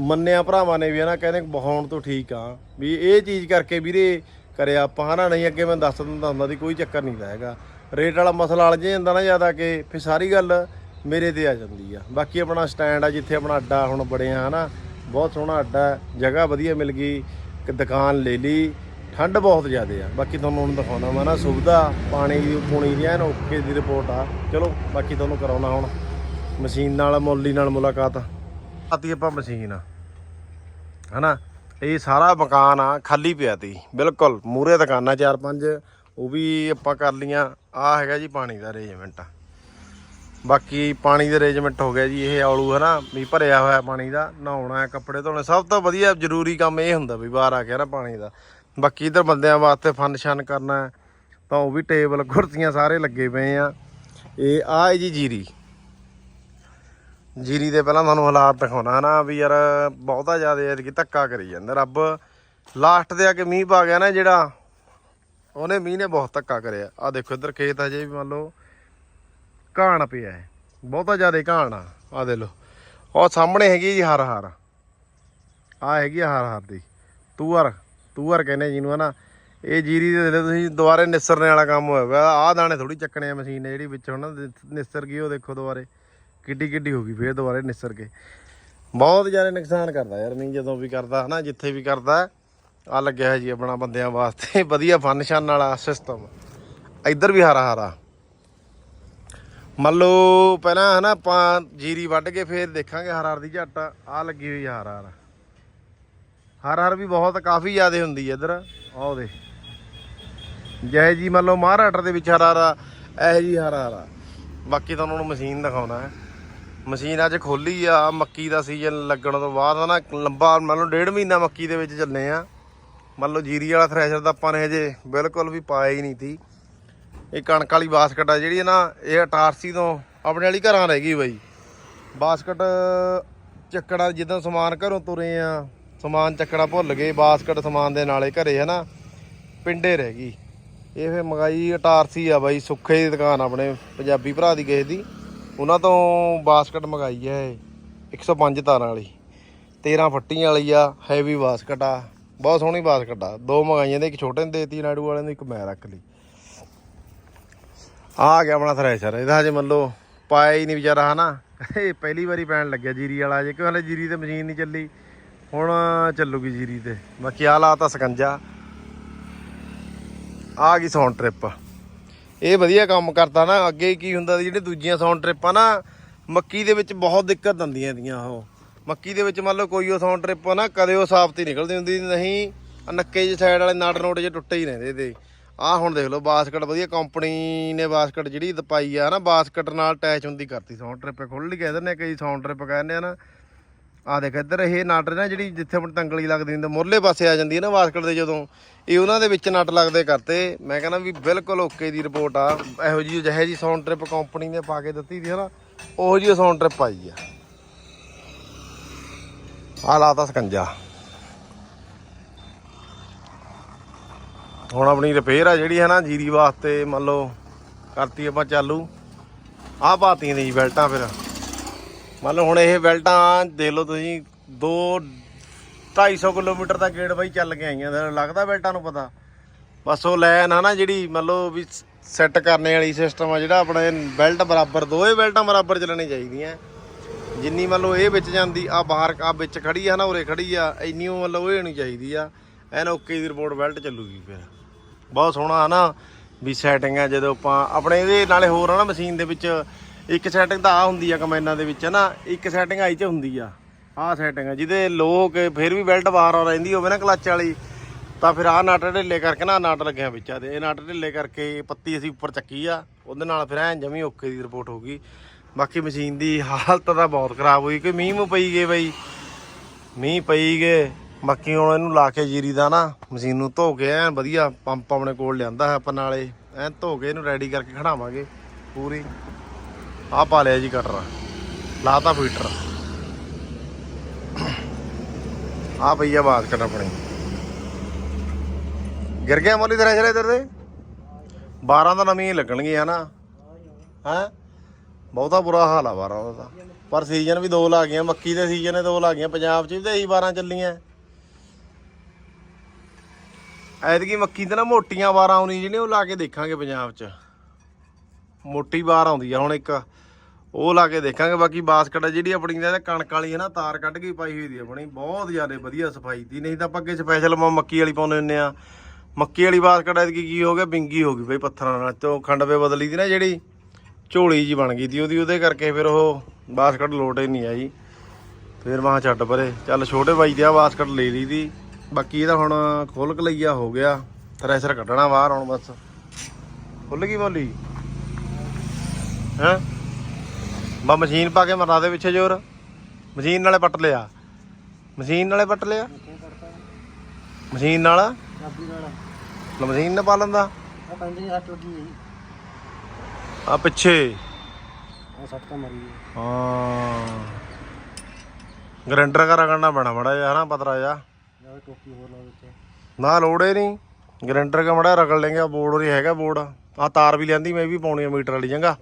ਮੰਨਿਆ ਭਰਾਵਾਂ ਨੇ ਵੀ ਹਨਾ, ਕਹਿੰਦੇ ਬਹਾਉਣ ਤੋਂ ਠੀਕ ਆ। ਵੀ ਇਹ ਚੀਜ਼ ਕਰਕੇ ਵੀਰੇ ਕਰਿਆ ਆਪਾਂ ਹਨਾ, ਨਹੀਂ ਅੱਗੇ ਮੈਂ ਦੱਸ ਦਿੰਦਾ ਹੁੰਦਾ ਸੀ, ਕੋਈ ਚੱਕਰ ਨਹੀਂ ਹੈਗਾ। ਰੇਟ ਵਾਲਾ ਮਸਲਾ ਅਲ ਜੇ ਜਾਂਦਾ ਨਾ ਜ਼ਿਆਦਾ ਕਿ, ਫਿਰ ਸਾਰੀ ਗੱਲ ਮੇਰੇ ਤੇ ਆ ਜਾਂਦੀ ਆ। ਬਾਕੀ ਆਪਣਾ ਸਟੈਂਡ ਆ ਜਿੱਥੇ ਆਪਣਾ ਅੱਡਾ ਹੁਣ ਬੜੇ ਆ, ਹਨਾ? ਬਹੁਤ ਸੋਹਣਾ ਅੱਡਾ ਜਗ੍ਹਾ ਵਧੀਆ ਮਿਲ ਗਈ। ਇੱਕ ਦੁਕਾਨ ਲੈ ਲਈ। ਠੰਡ ਬਹੁਤ ਜ਼ਿਆਦਾ ਆ। ਬਾਕੀ ਤੁਹਾਨੂੰ ਹੁਣ ਦਿਖਾਉਣਾ ਮੈਂ ਨਾ ਸੁਵਿਧਾ, ਪਾਣੀ ਦੀ ਪੂਣੀ ਦੀ ਐਨ ਓਕੇ ਦੀ ਰਿਪੋਰਟ ਆ। ਚਲੋ, ਬਾਕੀ ਤੁਹਾਨੂੰ ਕਰਾਉਣਾ ਹੁਣ। ਮਸ਼ੀਨ ਨਾਲ, ਮੌਲੀ ਨਾਲ ਮੁਲਾਕਾਤ। ਆਤੀ ਆਪਾਂ ਮਸ਼ੀਨ ਹਨਾ? ਇਹ ਸਾਰਾ ਮਕਾਨ ਆ, ਖਾਲੀ ਪਿਆ ਤੀ। ਬਿਲਕੁਲ। ਮੂਰੇ ਦੁਕਾਨਾਂ ਚਾਰ ਪੰਜ ਉਹ ਵੀ ਆਪਾਂ ਕਰ ਲੀਆਂ ਆ ਹੈਗਾ ਜੀ ਪਾਣੀ ਦਾ ਅਰੇਂਜਮੈਂਟ ਬਾਕੀ ਪਾਣੀ ਦੇ ਅਰੇਂਜਮੈਂਟ ਹੋ ਗਿਆ ਜੀ, ਇਹ ਔਲੂ ਹਨਾ, ਵੀ ਭਰਿਆ ਹੋਇਆ ਪਾਣੀ ਦਾ, ਨਹਾਉਣਾ ਹੈ, ਕੱਪੜੇ ਧੋਣੇ, ਸਭ ਤੋਂ ਵਧੀਆ ਜ਼ਰੂਰੀ ਕੰਮ ਇਹ ਹੁੰਦਾ ਵੀ ਬਾਹਰ ਆ ਕੇ ਨਾ ਪਾਣੀ ਦਾ। ਬਾਕੀ ਇਧਰ ਬੰਦਿਆਂ ਵਾਸਤੇ ਫਨ ਸ਼ਨ ਕਰਨਾ ਤਾਂ ਉਹ ਵੀ ਟੇਬਲ, ਕੁਰਸੀਆਂ ਸਾਰੇ ਲੱਗੇ ਪਏ ਆ। ਇਹ ਆ ਹੈ ਜੀ ਜੀਰੀ। ਜੀਰੀ ਦੇ ਪਹਿਲਾਂ ਤੁਹਾਨੂੰ ਹਾਲਾਤ ਦਿਖਾਉਣਾ ਨਾ ਵੀ ਯਾਰ ਬਹੁਤਾ ਜ਼ਿਆਦਾ ਐਤਕੀ ਧੱਕਾ ਕਰੀ ਜਾਂਦਾ। ਰੱਬ ਲਾਸਟ ਦੇ ਆ ਕੇ ਮੀਂਹ ਪਾ ਗਿਆ ਨਾ ਜਿਹੜਾ, ਉਹਨੇ ਮੀਂਹ ਨੇ ਬਹੁਤ ਧੱਕਾ ਕਰਿਆ। ਆ ਦੇਖੋ ਇੱਧਰ ਖੇਤ ਹਜੇ ਵੀ ਮੰਨ ਲਓ ਘਾਣ ਪਿਆ ਹੈ ਬਹੁਤਾ ਜ਼ਿਆਦਾ ਘਾਣ ਆ। ਆ ਦੇ ਲੋ ਉਹ ਸਾਹਮਣੇ ਹੈਗੀ ਜੀ ਹਰ ਹਰ। ਆ ਹੈਗੀ ਆ ਹਰ ਹਰ ਦੀ। ਤੂਅਰ ਤੂਅਰ ਕਹਿੰਦੇ ਜਿਹਨੂੰ ਹਨਾ। ਇਹ ਜੀਰੀ ਦੇ ਦੇ ਤੁਸੀਂ ਦੁਬਾਰੇ ਨਿਸਰਨੇ ਵਾਲਾ ਕੰਮ ਹੋਇਆ ਵਾ ਆਹ ਦਾਣੇ ਥੋੜੀ ਚੱਕਣੇ ਆ ਮਸ਼ੀਨ ਨੇ ਜਿਹੜੀ ਵਿੱਚ ਹੁਣ ਨਾ, ਨਿਸਰ ਗਈ, ਉਹ ਦੇਖੋ ਦੁਬਾਰੇ। ਕਿੱਡੀ ਕਿੱਡੀ ਹੋ ਗਈ ਫੇਰ ਦੁਬਾਰੇ ਨਿਸਰ ਕੇ। ਬਹੁਤ ਜ਼ਿਆਦਾ ਨੁਕਸਾਨ ਕਰਦਾ ਯਾਰ ਮੀਂਹ ਜਦੋਂ ਵੀ ਕਰਦਾ ਹਨਾ, ਜਿੱਥੇ ਵੀ ਕਰਦਾ। ਆ ਲੱਗਿਆ ਜੀ ਆਪਣਾ ਬੰਦਿਆਂ ਵਾਸਤੇ। ਵਧੀਆ ਫਨ ਫਨਸ਼ਨ ਵਾਲਾ ਸਿਸਟਮ ਇੱਧਰ ਵੀ ਹਰਾ ਹਰਾ। ਮੰਨ ਲਓ ਪਹਿਲਾਂ ਹਨਾ ਆਪਾਂ ਜੀਰੀ ਵੱਢ ਕੇ ਫੇਰ ਦੇਖਾਂਗੇ ਹਰ ਹਰ ਦੀ ਝੱਟ। ਆ ਲੱਗੀ ਹੋਈ ਆ ਹਰ ਹਰ। ਹਰ ਹਰ ਵੀ ਬਹੁਤ ਕਾਫੀ ਜ਼ਿਆਦੇ ਹੁੰਦੀ ਹੈ ਇੱਧਰ। ਆਹ ਉਹਦੇ ਜੈ ਜੀ ਮੰਨ ਲਓ ਮਹਾਰਾਸ਼ਟਰ ਦੇ ਵਿੱਚ ਹਰ ਹਰ ਇਹ ਜੀ ਹਰ ਹਰ ਬਾਕੀ ਤੁਹਾਨੂੰ ਹੁਣ ਮਸ਼ੀਨ ਦਿਖਾਉਣਾ ਹੈ। ਮਸ਼ੀਨ ਅੱਜ ਖੋਲੀ ਆ ਮੱਕੀ ਦਾ ਸੀਜ਼ਨ ਲੱਗਣ ਤੋਂ ਬਾਅਦ ਨਾ ਲੰਬਾ ਮੰਨ ਲਓ ਡੇਢ ਮਹੀਨਾ ਮੱਕੀ ਦੇ ਵਿੱਚ ਚੱਲੇ ਆ। ਮੰਨ ਲਓ ਜੀਰੀ ਵਾਲਾ ਥ੍ਰੈਸ਼ਰ ਤਾਂ ਆਪਾਂ ਨੇ ਹਜੇ ਬਿਲਕੁਲ ਵੀ ਪਾਇਆ ਹੀ ਨਹੀਂ ਸੀ। ਇਹ ਕਣਕ ਵਾਲੀ ਬਾਸਕਟ ਆ ਜਿਹੜੀ ਹੈ ਨਾ, ਇਹ ਅਟਾਰਸੀ ਤੋਂ ਆਪਣੇ ਵਾਲੀ ਘਰਾਂ ਰਹਿ ਗਈ ਬਾਈ। ਬਾਸਕਟ ਚੱਕੜਾ ਜਿੱਦਾਂ ਸਮਾਨ ਘਰੋਂ ਤੁਰੇ ਆ, ਸਮਾਨ ਚੱਕੜਾ ਭੁੱਲ ਗਏ, ਬਾਸਕਟ ਸਮਾਨ ਦੇ ਨਾਲੇ ਘਰੇ ਹੈ ਨਾ ਪਿੰਡੇ ਰਹਿ ਗਈ। ਇਹ ਫੇ ਮਗਾਈ ਅਟਾਰਸੀ ਆ ਬਾਈ, ਸੁੱਖੇ ਦੀ ਦੁਕਾਨ ਆਪਣੇ ਪੰਜਾਬੀ ਭਰਾ ਦੀ ਕਿਸੇ ਦੀ। ਉਹਨਾਂ ਤੋਂ ਬਾਸਕਟ ਮਗਾਈ ਹੈ ਇਹ 105 ਤਾਰਾਂ ਵਾਲੀ। 13 ਫੱਟੀਆਂ ਵਾਲੀ ਆ ਹੈਵੀ ਬਾਸਕਟ ਆ। ਬਹੁਤ ਸੋਹਣੀ ਬਾਸਕਟ ਆ। ਦੋ ਮਗਾਈਆਂ ਦੇ, ਇੱਕ ਛੋਟੇ ਨੂੰ ਦੇਤੀ, ਨਾੜੂ ਵਾਲਿਆਂ ਨੂੰ ਇੱਕ ਮੈਂ ਰੱਖ ਲਈ। ਆ ਗਿਆ ਆਪਣਾ ਥ੍ਰੈਸ਼ਰ ਇਹਦਾ ਹਜੇ ਮੰਨ ਲਓ ਪਾਇਆ ਹੀ ਨਹੀਂ ਵਿਚਾਰਾ, ਹਨਾ? ਇਹ ਪਹਿਲੀ ਵਾਰੀ ਪੈਣ ਲੱਗਿਆ ਜੀਰੀ ਵਾਲਾ ਜੇ ਕਿ ਹਲੇ ਜੀਰੀ ਤੇ ਮਸ਼ੀਨ ਨਹੀਂ ਚੱਲੀ। ਹੁਣ ਚੱਲੂਗੀ ਜੀਰੀ ਤੇ। ਬਾਕੀ ਆ ਲਾਤਾ ਸਕੰਜਾ। ਆ ਗਈ ਸਾਊਂਡ ਟ੍ਰਿਪ ਇਹ ਵਧੀਆ ਕੰਮ ਕਰਦਾ ਨਾ, ਅੱਗੇ ਕੀ ਹੁੰਦਾ ਸੀ, ਜਿਹੜੇ ਦੂਜੀਆਂ ਸਾਊਂਡ ਟ੍ਰਿਪਾਂ ਨਾ, ਮੱਕੀ ਦੇ ਵਿੱਚ ਬਹੁਤ ਦਿੱਕਤ ਦਿੰਦੀਆਂ ਦੀਆਂ ਉਹ। ਮੱਕੀ ਦੇ ਵਿੱਚ ਮੰਨ ਲਓ ਕੋਈ ਉਹ ਸਾਊਂਡ ਟ੍ਰਿਪ ਨਾ, ਕਦੇ ਉਹ ਸਾਫ਼ ਤੇ ਨਿਕਲਦੀ ਹੁੰਦੀ ਨਹੀਂ ਨੱਕੇ ਜਿਹੇ ਸਾਈਡ ਵਾਲੇ ਨਾੜ ਨੋੜ ਜੇ ਟੁੱਟੇ ਹੀ ਰਹਿੰਦੇ ਤੇ। ਆਹ ਹੁਣ ਦੇਖ ਲਓ ਬਾਸਕਟ ਵਧੀਆ ਕੰਪਨੀ ਨੇ ਬਾਸਕਟ ਜਿਹੜੀ ਦਪਾਈ ਆ ਨਾ, ਬਾਸਕਟ ਨਾਲ ਅਟੈਚ ਹੁੰਦੀ ਕਰਤੀ ਸਾਊਂਡ ਟ੍ਰਿਪ ਖੁੱਲ ਲਈ ਕਹਿੰਦੇ ਨੇ ਕਈ ਸਾਊਂਡ ਟ੍ਰਿਪ ਕਹਿੰਦੇ ਆ ਨਾ। ਆ ਦੇਖ ਇੱਧਰ ਇਹ ਨਟ ਨਾ ਜਿਹੜੀ ਜਿੱਥੇ ਆਪਣੀ ਤੰਗਲੀ ਲੱਗਦੀ ਹੁੰਦੀ, ਮੁਰਲੇ ਪਾਸੇ ਆ ਜਾਂਦੀ ਹੈ ਨਾ ਬਾਸਕਟ ਦੇ ਜਦੋਂ, ਇਹ ਉਹਨਾਂ ਦੇ ਵਿੱਚ ਨਟ ਲੱਗਦੇ ਕਰਤੇ। ਮੈਂ ਕਹਿੰਦਾ ਵੀ ਬਿਲਕੁਲ ਓਕੇ ਦੀ ਰਿਪੋਰਟ ਆ। ਇਹੋ ਜਿਹੀ ਜਿਹੇ ਜੀ ਸਾਊਂਡ ਟ੍ਰਿਪ ਕੰਪਨੀ ਨੇ ਪਾ ਕੇ ਦਿੱਤੀ ਸੀ ਹੈ ਨਾ ਉਹੋ ਜਿਹੀ ਸਾਊਂਡ ਟ੍ਰਿਪ ਆਈ ਆ। ਆ ਲਾਤਾ ਸਕੰਜਾ। ਹੁਣ ਆਪਣੀ ਰਿਪੇਅਰ ਆ ਜਿਹੜੀ ਹੈ ਨਾ, ਜੀਰੀ ਵਾਸਤੇ ਮੰਨ ਲਓ ਕਰਤੀ ਆਪਾਂ ਚਾਲੂ। ਆਹ ਪਾਤੀਆਂ ਨੇ ਜੀ ਬੈਲਟਾਂ ਫਿਰ। ਮੰਨ ਲਓ ਹੁਣ ਇਹ ਬੈਲਟਾਂ ਦੇ ਲਓ ਤੁਸੀਂ 2 250 ਕਿਲੋਮੀਟਰ ਦਾ ਗੇੜ ਬਾਈ ਚੱਲ ਕੇ ਆਈਆਂ ਲੱਗਦਾ ਬੈਲਟਾਂ ਨੂੰ ਪਤਾ। ਬਸ ਉਹ ਲਾਈਨ ਆ ਨਾ ਜਿਹੜੀ ਮੰਨ ਲਓ ਵੀ ਸੈੱਟ ਕਰਨੇ ਵਾਲੀ ਸਿਸਟਮ ਆ ਜਿਹੜਾ ਆਪਣੇ ਬੈਲਟ ਬਰਾਬਰ, ਦੋਵੇਂ ਬੈਲਟਾਂ ਬਰਾਬਰ ਚੱਲਣੀ ਚਾਹੀਦੀਆਂ। ਜਿੰਨੀ ਮੰਨ ਲਓ ਇਹ ਵਿੱਚ ਜਾਂਦੀ ਆ ਬਾਹਰ ਆ ਵਿੱਚ ਖੜੀ ਆ ਨਾ ਉਰੇ ਖੜੀ ਆ ਇੰਨੀ ਉਹ ਮੰਨ ਲਓ ਇਹ ਹੋਣੀ ਚਾਹੀਦੀ ਆ। ਐਨ ਓਕੇ ਦੀ ਰਿਪੋਰਟ ਬੈਲਟ ਚੱਲੂਗੀ ਫਿਰ। ਬਹੁਤ ਸੋਹਣਾ ਆ ਨਾ ਵੀ ਸੈਟਿੰਗ ਆ ਜਦੋਂ ਆਪਾਂ ਆਪਣੇ ਇਹਦੇ ਨਾਲੇ ਹੋਰ ਆ ਨਾ ਮਸ਼ੀਨ ਦੇ ਵਿੱਚ, ਇੱਕ ਸੈਟਿੰਗ ਤਾਂ ਆ ਹੁੰਦੀ ਆ ਕਮੈਨਾਂ ਦੇ ਵਿੱਚ ਨਾ ਇੱਕ ਸੈਟਿੰਗ ਆਈ ਚ ਹੁੰਦੀ ਆ, ਆਹ ਸੈਟਿੰਗ ਆ, ਜਿਹਦੇ ਲੋ ਹੋ ਕੇ ਫਿਰ ਵੀ ਬੈਲਟ ਬਾਹਰ ਆ ਰਹਿੰਦੀ ਹੋਵੇ ਨਾ ਕਲੱਚ ਵਾਲੀ, ਤਾਂ ਫਿਰ ਆਹ ਨਟ ਢਿੱਲੇ ਕਰਕੇ ਨਾ ਆਹ ਨਟ ਲੱਗਿਆ ਵਿੱਚ ਆ ਤੇ ਇਹ ਨਟ ਢਿੱਲੇ ਕਰਕੇ ਪੱਤੀ ਅਸੀਂ ਉੱਪਰ ਚੱਕੀ ਆ, ਉਹਦੇ ਨਾਲ ਫਿਰ ਐਂ ਜਮੀ ਓਕੇ ਦੀ ਰਿਪੋਰਟ ਹੋ ਗਈ। ਬਾਕੀ ਮਸ਼ੀਨ ਦੀ ਹਾਲਤ ਤਾਂ ਬਹੁਤ ਖਰਾਬ ਹੋਈ ਕਿ ਮੀਂਹ ਮੂੰਹ ਪਈ ਗਏ ਬਈ, ਮੀਂਹ ਪਈ ਗਏ। ਬਾਕੀ ਹੁਣ ਇਹਨੂੰ ਲਾ ਕੇ ਜੀਰੀ ਦਾ ਨਾ ਮਸ਼ੀਨ ਨੂੰ ਧੋ ਕੇ ਐਨ ਵਧੀਆ ਪੰਪ ਆਪਣੇ ਕੋਲ ਲਿਆਂਦਾ ਹੈ ਆਪਾਂ ਨਾਲੇ। ਐਨ ਧੋ ਕੇ ਇਹਨੂੰ ਰੈਡੀ ਕਰਕੇ ਖੜਾਵਾਂਗੇ ਪੂਰੀ। ਆਹ ਪਾ ਲਿਆ ਜੀ ਕਟਰ ਲਾਤਾ ਫੀਟਰ ਆ ਪਈ ਆ ਬਾਤ ਕਰ ਆਪਣੀ। ਗਿਰ ਗਿਆ ਮੋਲੀ ਥ੍ਰੈਸ਼ਰ ਇਧਰ ਦੇ? 12 ਤਾਂ ਨਵੀਂ ਹੀ ਲੱਗਣਗੀਆਂ ਨਾ ਹੈ? ਬਹੁਤਾ ਬੁਰਾ ਹਾਲ ਆ 12 ਦਾ ਤਾਂ। ਪਰ ਸੀਜ਼ਨ ਵੀ ਦੋ ਲੱਗ ਗਈਆਂ, ਮੱਕੀ ਦੇ ਸੀਜ਼ਨ ਨੇ ਦੋ ਲੱਗ ਗਈਆਂ, ਪੰਜਾਬ 'ਚ ਵੀ ਤਾਂ ਇਹੀ 12 ਚੱਲੀਆਂ। ਐਤਕੀ ਮੱਕੀ ਤੇ ਨਾ ਮੋਟੀਆਂ ਵਾਰਾਂ ਆਉਣੀ ਜਿਹੜੀਆਂ ਉਹ ਲਾ ਕੇ ਦੇਖਾਂਗੇ ਪੰਜਾਬ 'ਚ। ਮੋਟੀ ਵਾਰ ਆਉਂਦੀ ਆ ਹੁਣ ਇੱਕ, ਉਹ ਲਾ ਕੇ ਦੇਖਾਂਗੇ। ਬਾਕੀ ਬਾਸਕਟ ਆ ਜਿਹੜੀ ਆਪਣੀ ਦਾ ਕਣਕ ਵਾਲੀ ਹੈ ਨਾ, ਤਾਰ ਕੱਢ ਕੇ ਪਾਈ ਹੋਈ ਦੀ ਆਪਣੀ। ਬਹੁਤ ਜ਼ਿਆਦਾ ਵਧੀਆ ਸਫ਼ਾਈ ਦੀ। ਨਹੀਂ ਤਾਂ ਆਪਾਂ ਅੱਗੇ ਸਪੈਸ਼ਲ ਮੱਕੀ ਵਾਲੀ ਪਾਉਂਦੇ ਹੁੰਦੇ ਆ। ਮੱਕੀ ਵਾਲੀ ਬਾਸਕਟ ਐਤਕੀ ਕੀ ਹੋ ਗਿਆ? ਬਿੰਗੀ ਹੋ ਗਈ ਬਈ ਪੱਥਰਾਂ ਨਾਲ। ਤੋਂ ਖੰਡਵੇ ਬਦਲੀ ਦੀ ਨਾ ਜਿਹੜੀ ਝੋਲੀ ਜੀ ਬਣ ਗਈ ਤੀ ਉਹਦੀ, ਉਹਦੇ ਕਰਕੇ ਫਿਰ ਉਹ ਬਾਸਕਟ ਲੋਟ ਹੀ ਨਹੀਂ ਆਈ। ਫਿਰ ਮਾਂ ਛੱਡ ਪਰੇ। ਚੱਲ ਛੋਟੇ ਬਾਈ ਦੀ ਆ ਬਾਸਕਟ ਲੈ ਲਈ ਦੀ। ਬਾਕੀ ਇਹਦਾ ਹੁਣ ਖੋਲ ਕਲਈਆ ਹੋ ਗਿਆ। ਥ੍ਰੈਸ਼ਰ ਕੱਢਣਾ ਬਾਹਰ ਹੁਣ ਬਸ। ਖੁੱਲ ਗਈ ਬੋਲੀ? ਹੈਂ? ਬਾ ਮਸ਼ੀਨ ਪਾ ਕੇ ਮਰਾ ਦੇ ਪਿੱਛੇ ਜ਼ੋਰ। ਮਸ਼ੀਨ ਨਾਲੇ ਪੱਟ ਲਿਆ। ਮਸ਼ੀਨ ਨਾਲੇ ਪੱਟ ਲਿਆ। ਮਸ਼ੀਨ ਨਾਲ? ਚਾਬੀ ਨਾਲ ਮਸ਼ੀਨ ਨਾਲ ਪਾ ਲੈਂਦਾ। ਆ ਕਹਿੰਦੇ ਸੱਟ ਲੱਗੀ ਜੀ ਆ ਪਿੱਛੇ। ਆ ਸੱਟ ਤਾਂ ਮਰੀ ਹਾਂ। ਗਰੰਟਰ ਕਰਾ ਕਰਨਾ ਪੈਣਾ ਬੜਾ ਜਿਹਾ ਨਾ ਪਤਰਾ ਜਾ ਟੋਪੀ ਹੋਰ ਲਾ ਦਿੱਤੇ। ਨਾ ਲੋੜੇ ਨਹੀਂ। ਗਰੰਟਰ ਕਾ ਮੜਾ ਰਗੜ ਲੈਂਗੇ ਬੋਰਡ ਹੀ ਹੈਗਾ ਬੋਰਡ। ਆ ਤਾਰ ਵੀ ਲੈਂਦੀ ਮੈਂ ਵੀ ਪਾਉਣੀ ਆ ਮੀਟਰ ਵਾਲੀ ਜੰਗਾ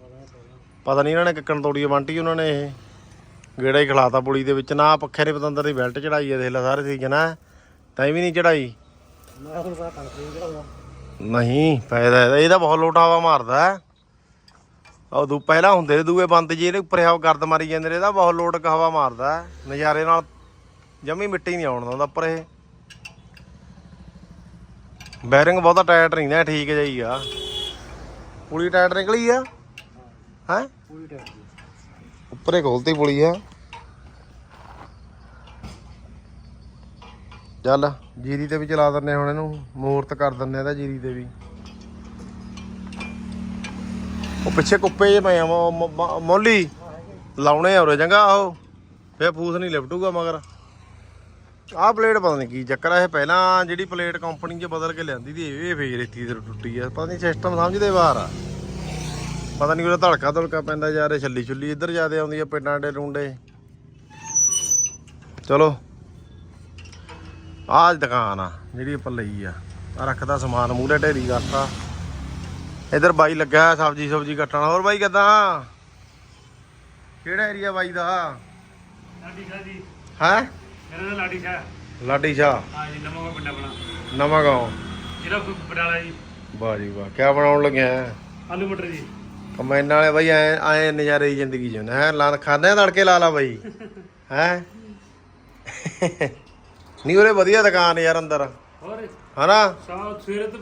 ਪਤਾ ਨਹੀਂ ਇਹਨਾਂ ਨੇ ਕਿੱਕਣ ਤੋੜੀ ਆ ਬੰਟੀ ਉਹਨਾਂ ਨੇ ਇਹ। ਗੇੜਾ ਹੀ ਖਿਲਾਤਾ ਪੁਲੀ ਦੇ ਵਿੱਚ। ਨਾ ਪੱਖੇ ਨੇ ਪਤੰਦਰ ਦੀ ਬੈਲਟ ਚੜਾਈ ਆ ਦੇਖ ਲੈ ਸਾਰੇ ਸੀਜ਼ਨ ਆ। ਤਾਂ ਵੀ ਨਹੀਂ ਚੜਾਈ। ਮੈਂ ਹੁਣ ਸਾਰਾ ਕਣਕ ਨਹੀਂ ਨਹੀਂ ਫਾਇਦਾ ਇਹਦਾ ਇਹਦਾ ਬਹੁਤ ਲੋਟ ਹਵਾ ਮਾਰਦਾ ਹੈ। ਉਹ ਦੂ ਪਹਿਲਾਂ ਹੁੰਦੇ ਨੇ ਦੂਏ ਬੰਦ ਜੀ ਇਹਦੇ ਉੱਪਰ ਹਵਾ ਗਰਦ ਮਾਰੀ ਜਾਂਦੇ ਨੇ ਇਹਦਾ ਬਹੁਤ ਲੋਟ ਹਵਾ ਮਾਰਦਾ ਹੈ। ਨਜ਼ਾਰੇ ਨਾਲ ਜਮੀ ਮਿੱਟੀ ਨਹੀਂ ਆਉਣ ਦਿੰਦਾ ਉੱਪਰ ਇਹ। ਬੈਰਿੰਗ ਬਹੁਤਾ ਟਾਇਟ ਨਹੀਂ ਨਾ, ਠੀਕ ਜਾਈ ਆ। ਪੁਲੀ ਟਾਇਟ ਨਿਕਲੀ ਆ? ਹੈ? ਪੂਰੀ ਟਾਈਟ ਉੱਪਰੇ ਖੋਲਤੀ ਪੁਲੀ ਆ। ਚੱਲ, ਜੀਰੀ ਤੇ ਵੀ ਚਲਾ ਦਿੰਨੇ ਹੁਣ ਇਹਨੂੰ, ਮੂਰਤ ਕਰ ਦਿੰਨੇ ਇਹਦਾ ਜੀਰੀ ਤੇ ਵੀ। ਉਹ ਪਿੱਛੇ ਕੁੱਪੇ ਜੇ ਪਏ ਆ ਮੋਲੀ। ਲਾਉਣੇ ਆ ਉਰੇ, ਚੰਗਾ ਆਹੋ ਫੇਰ ਫੂਸ ਨਹੀਂ ਲਿਪਟੂਗਾ ਮਗਰ। ਆਹ ਪਲੇਟ ਪਤਾ ਨਹੀਂ ਕੀ ਚੱਕਰ ਆ ਇਹ ਪਹਿਲਾਂ ਜਿਹੜੀ ਪਲੇਟ ਕੰਪਨੀ 'ਚ ਬਦਲ ਕੇ ਲਿਆਂਦੀ ਦੀ ਇਹ ਫੇਰ ਇੱਥੇ ਤੇ ਟੁੱਟੀ ਆ। ਪਤਾ ਨਹੀਂ ਸਿਸਟਮ ਸਮਝਦੇ ਬਾਹਰ ਆ। ਪਤਾ ਨਹੀਂ ਉਹਦਾ ਧੜਕਾ ਧੜਕਾ ਪੈਂਦਾ ਜਾ ਰਿਹਾ ਛੱਲੀ ਛੁੱਲੀ ਇੱਧਰ ਜਿਆਦੇ ਆਉਂਦੀ ਆ ਪਿੰਡਾਂ ਦੇ ਰੁੰਡੇ। ਚਲੋ। ਆਹ ਦੁਕਾਨ ਆ ਜਿਹੜੀ ਆਪਾਂ ਲਈ ਆ। ਆ ਰੱਖਦਾ ਸਮਾਨ ਮੂਹਰੇ ਢੇਰੀ ਕਰਤਾ। ਇੱਧਰ ਬਾਈ ਲੱਗਾ ਸਬਜੀ ਸਬਜੀ ਕੱਟਣ। ਹੋਰ ਬਾਈ ਕਿੱਦਾਂ? ਕਿਹੜਾ ਏਰੀਆ ਬਾਈ ਦਾ? ਲਾਡੀ ਸ਼ਾਹ ਜੀ ਹੈ? ਮੇਰਾ ਨਾਮ ਲਾਡੀ ਸ਼ਾਹ। ਲਾਡੀ ਸ਼ਾਹ। ਹਾਂ ਜੀ ਨਵਾਂ ਪਿੰਡ ਆਪਣਾ। ਨਵਾਂ ਗਾਉਂ। ਜ਼ਿਲ੍ਹਾ ਬ- ਬਟਾਲਾ ਜੀ। ਵਾਹ ਜੀ ਵਾਹ ਕਿਆ ਬਣਾਉਣ ਲੱਗਿਆ ਹੈ ਆਲੂ ਮਟਰ ਜੀ। ਕਮੈਨ ਵਾਲੇ ਬਾਈ ਐ ਐ ਨਜ਼ਾਰੇ ਦੀ ਜ਼ਿੰਦਗੀ ਜਿਉਂਦੇ ਹੈ? ਲਾ ਖਾਂਦੇ ਆ ਤੜਕੇ ਲਾ ਲਾ ਬਾਈ। ਹੈ? ਨਹੀਂ ਉਰੇ ਵਧੀਆ ਦੁਕਾਨ ਯਾਰ ਅੰਦਰ। ਹੋਰ? ਹਨਾ? ਸਾਹ ਸਵੇਰੇ ਤੋਂ